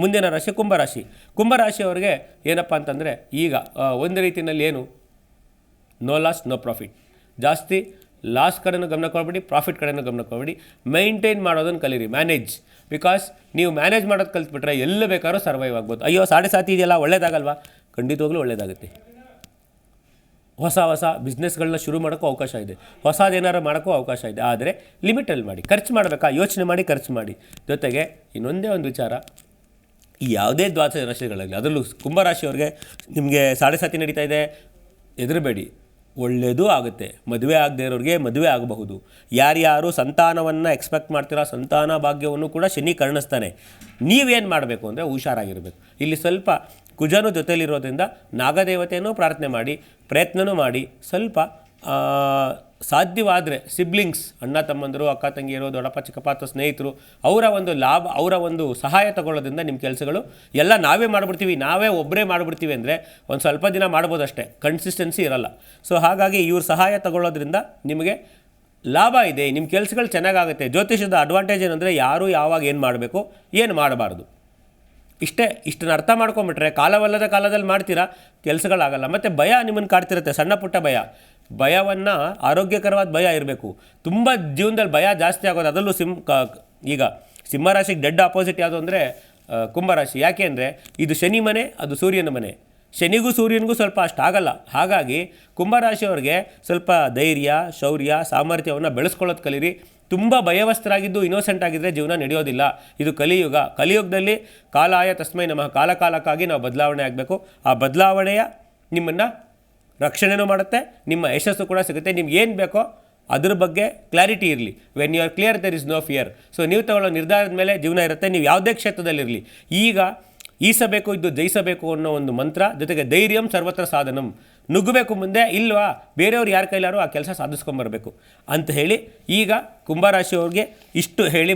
ಮುಂದಿನ ರಾಶಿ ಕುಂಭರಾಶಿ. ಕುಂಭರಾಶಿಯವರಿಗೆ ಏನಪ್ಪ ಅಂತಂದರೆ ಈಗ ಒಂದು ರೀತಿಯಲ್ಲಿ ಏನು? ನೋ ಲಾಸ್ ನೋ ಪ್ರಾಫಿಟ್ ಜಾಸ್ತಿ ಲಾಸ್ ಕಡೆಯೂ ಗಮನ ಕೊಡಬೇಡಿ ಪ್ರಾಫಿಟ್ ಕಡೆಯೂ ಗಮನ ಕೊಡಬೇಡಿ. ಮೈಂಟೈನ್ ಮಾಡೋದನ್ನು ಕಲೀರಿ ಮ್ಯಾನೇಜ್ ಬಿಕಾಸ್ ನೀವು ಮ್ಯಾನೇಜ್ ಮಾಡೋದು ಕಲ್ತ್ಬಿಟ್ರೆ ಎಲ್ಲ ಬೇಕಾದ್ರೂ ಸರ್ವೈವ್ ಆಗ್ಬೋದು. ಅಯ್ಯೋ, ಸಾಡೆ ಸಾತಿ ಇದೆಯಲ್ಲ, ಒಳ್ಳೇದಾಗಲ್ವಾ? ಖಂಡಿತವಾಗ್ಲೂ ಒಳ್ಳೇದಾಗುತ್ತೆ. ಹೊಸ ಹೊಸ ಬಿಸ್ನೆಸ್ಗಳನ್ನ ಶುರು ಮಾಡೋಕ್ಕೂ ಅವಕಾಶ ಇದೆ. ಹೊಸದೇನಾರು ಮಾಡೋಕ್ಕೂ ಅವಕಾಶ ಇದೆ. ಆದರೆ ಲಿಮಿಟಲ್ಲಿ ಮಾಡಿ, ಖರ್ಚು ಮಾಡಬೇಕಾ? ಯೋಚನೆ ಮಾಡಿ, ಖರ್ಚು ಮಾಡಿ. ಜೊತೆಗೆ ಇನ್ನೊಂದೇ ಒಂದು ವಿಚಾರ ಈ ಯಾವುದೇ ದ್ವಾದಶ ರಾಶಿಗಳಾಗಲಿ ಅದರಲ್ಲೂ ಕುಂಭರಾಶಿಯವ್ರಿಗೆ ನಿಮಗೆ ಸಾಡೆ ಸಾತಿ ನಡೀತಾ ಇದೆ. ಹೆದರಬೇಡಿ. ಒಳ್ಳೆಯದು ಆಗುತ್ತೆ. ಮದುವೆ ಆಗದೆ ಇರೋರಿಗೆ ಮದುವೆ ಆಗಬಹುದು. ಯಾರ್ಯಾರು ಸಂತಾನವನ್ನು ಎಕ್ಸ್ಪೆಕ್ಟ್ ಮಾಡ್ತೀರೋ ಸಂತಾನ ಭಾಗ್ಯವನ್ನು ಕೂಡ ಶನಿ ಕರ್ಣಿಸ್ತಾನೆ. ನೀವೇನು ಮಾಡಬೇಕು ಅಂದರೆ ಹುಷಾರಾಗಿರಬೇಕು. ಇಲ್ಲಿ ಸ್ವಲ್ಪ ಕುಜನು ಜೊತೆಲಿರೋದ್ರಿಂದ ನಾಗದೇವತೆಯನ್ನು ಪ್ರಾರ್ಥನೆ ಮಾಡಿ, ಪ್ರಯತ್ನನೂ ಮಾಡಿ, ಸ್ವಲ್ಪ ಸಾಧ್ಯವಾದರೆ ಸಿಬ್ಲಿಂಗ್ಸ್ ಅಣ್ಣ ತಮ್ಮಂದರು, ಅಕ್ಕ ತಂಗಿಯರು, ದೊಡ್ಡಪ್ಪ, ಚಿಕ್ಕಪ್ಪ ಅಥವಾ ಸ್ನೇಹಿತರು, ಅವರ ಒಂದು ಲಾಭ, ಅವರ ಒಂದು ಸಹಾಯ ತಗೊಳ್ಳೋದ್ರಿಂದ ನಿಮ್ಮ ಕೆಲಸಗಳು ಎಲ್ಲ ನಾವೇ ಮಾಡಿಬಿಡ್ತೀವಿ, ನಾವೇ ಒಬ್ಬರೇ ಮಾಡಿಬಿಡ್ತೀವಿ ಅಂದರೆ ಒಂದು ಸ್ವಲ್ಪ ದಿನ ಮಾಡ್ಬೋದು ಅಷ್ಟೇ ಕನ್ಸಿಸ್ಟೆನ್ಸಿ ಇರಲ್ಲ. ಸೊ ಹಾಗಾಗಿ ಇವ್ರ ಸಹಾಯ ತಗೊಳ್ಳೋದ್ರಿಂದ ನಿಮಗೆ ಲಾಭ ಇದೆ ನಿಮ್ಮ ಕೆಲಸಗಳು ಚೆನ್ನಾಗಾಗುತ್ತೆ. ಜ್ಯೋತಿಷದ ಅಡ್ವಾಂಟೇಜ್ ಏನಂದರೆ ಯಾರು ಯಾವಾಗ ಏನು ಮಾಡಬೇಕು, ಏನು ಮಾಡಬಾರ್ದು. ಇಷ್ಟೇ, ಇಷ್ಟನ್ನು ಅರ್ಥ ಮಾಡ್ಕೊಂಬಿಟ್ರೆ ಕಾಲವಲ್ಲದ ಕಾಲದಲ್ಲಿ ಮಾಡ್ತೀರಾ ಕೆಲಸಗಳಾಗಲ್ಲ ಮತ್ತು ಭಯ ನಿಮ್ಮನ್ನು ಕಾಡ್ತಿರುತ್ತೆ, ಸಣ್ಣ ಪುಟ್ಟ ಭಯ. ಭಯವನ್ನು ಆರೋಗ್ಯಕರವಾದ ಭಯ ಇರಬೇಕು. ತುಂಬ ಜೀವನದಲ್ಲಿ ಭಯ ಜಾಸ್ತಿ ಆಗೋದು ಅದರಲ್ಲೂ ಸಿಂ ಈಗ ಸಿಂಹರಾಶಿಗೆ ಡೆಡ್ ಆಪೋಸಿಟ್ ಯಾವುದು ಅಂದರೆ ಕುಂಭರಾಶಿ. ಯಾಕೆ ಅಂದರೆ, ಇದು ಶನಿ ಮನೆ, ಅದು ಸೂರ್ಯನ ಮನೆ. ಶನಿಗೂ ಸೂರ್ಯನಿಗೂ ಸ್ವಲ್ಪ ಅಷ್ಟಾಗಲ್ಲ ಹಾಗಾಗಿ ಕುಂಭರಾಶಿಯವ್ರಿಗೆ ಸ್ವಲ್ಪ ಧೈರ್ಯ, ಶೌರ್ಯ, ಸಾಮರ್ಥ್ಯವನ್ನು ಬೆಳೆಸ್ಕೊಳ್ಳೋದು ಕಲೀರಿ. ತುಂಬ ಭಯವಸ್ಥರಾಗಿದ್ದು ಇನ್ನೋಸೆಂಟ್ ಆಗಿದ್ದರೆ ಜೀವನ ನಡೆಯೋದಿಲ್ಲ. ಇದು ಕಲಿಯುಗ. ಕಲಿಯುಗದಲ್ಲಿ ಕಾಲಾಯ ತಸ್ಮೈ ನಮಃ. ಕಾಲಕಾಲಕ್ಕಾಗಿ ನಾವು ಬದಲಾವಣೆ ಆಗಬೇಕು. ಆ ಬದಲಾವಣೆಯ ನಿಮ್ಮನ್ನು ರಕ್ಷಣೆನೂ ಮಾಡುತ್ತೆ, ನಿಮ್ಮ ಯಶಸ್ಸು ಕೂಡ ಸಿಗುತ್ತೆ. ನಿಮ್ಗೆ ಏನು ಬೇಕೋ ಅದ್ರ ಬಗ್ಗೆ ಕ್ಲಾರಿಟಿ ಇರಲಿ. When you are clear there is no fear so ನೀವು ತಗೊಳ್ಳೋ ನಿರ್ಧಾರದ ಮೇಲೆ ಜೀವನ ಇರುತ್ತೆ. ನೀವು ಯಾವುದೇ ಕ್ಷೇತ್ರದಲ್ಲಿರಲಿ ಈಗ ಈಸಬೇಕು, ಇದು ಜಯಿಸಬೇಕು ಅನ್ನೋ ಒಂದು ಮಂತ್ರ, ಜೊತೆಗೆ ಧೈರ್ಯಂ ಸರ್ವತ್ರ ಸಾಧನಂ. ನುಗ್ಗಬೇಕು ಮುಂದೆ, ಇಲ್ವಾ? ಬೇರೆಯವ್ರು ಯಾರ ಕೈಲಾರು ಆ ಕೆಲಸ ಸಾಧಿಸ್ಕೊಂಬರ್ಬೇಕು. ಅಂತ ಹೇಳಿ, ಈಗ ಕುಂಭರಾಶಿಯವ್ರಿಗೆ ಇಷ್ಟು ಹೇಳಿ